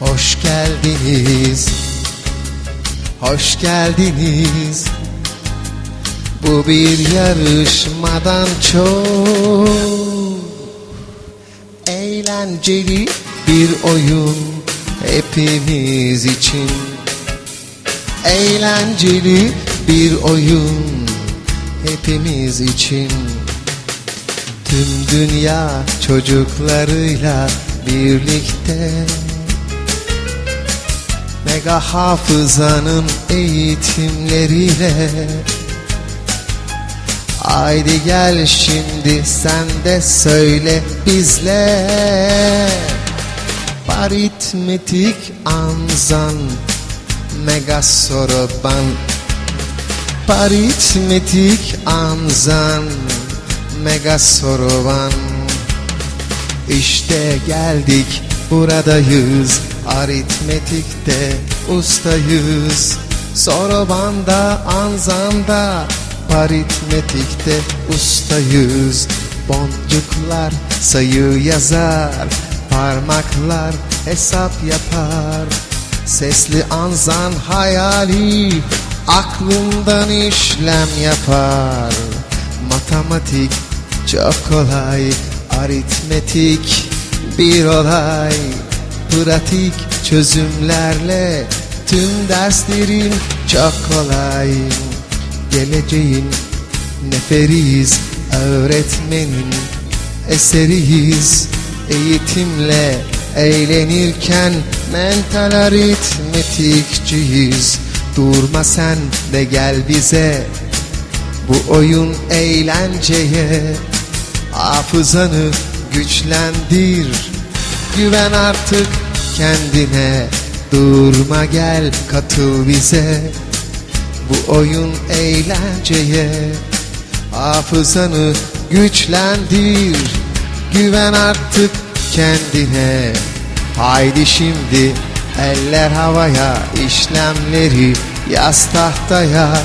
Hoş geldiniz. Hoş geldiniz. Bu bir yarışmadan çok Eğlenceli bir oyun hepimiz için. Eğlenceli bir oyun hepimiz için. Tüm dünya çocuklarıyla birlikte Mega hafızanın eğitimleriyle. Haydi gel şimdi sen de söyle bizle. Aritmetik anzan Mega soroban. Aritmetik anzan Mega soroban. İşte geldik buradayız Aritmetikte ustayız. Sorobanda anzanda Aritmetikte ustayız. Boncuklar sayı yazar Parmaklar hesap yapar. Sesli anzan hayali Aklından işlem yapar. Matematik çok kolay Aritmetik bir olay. Pratik çözümlerle Tüm derslerin çok kolay. Geleceğin neferiyiz Öğretmenin eseriyiz. Eğitimle eğlenirken Mental aritmetikçiyiz. Durma sen de gel bize. Bu oyun eğlenceye Hafızanı güçlendir. Güven artık kendine. Durma gel katıl bize. Bu oyun eğlenceye. Hafızanı güçlendir. Güven artık kendine. Haydi şimdi eller havaya işlemleri yaz tahtaya.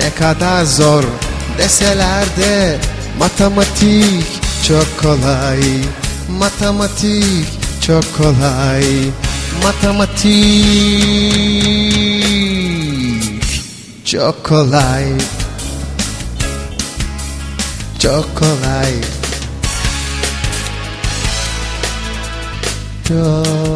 Ne kadar zor deseler de matematik çok kolay. Matematik çok kolay. Matematik çok kolay. Çok kolay. Çok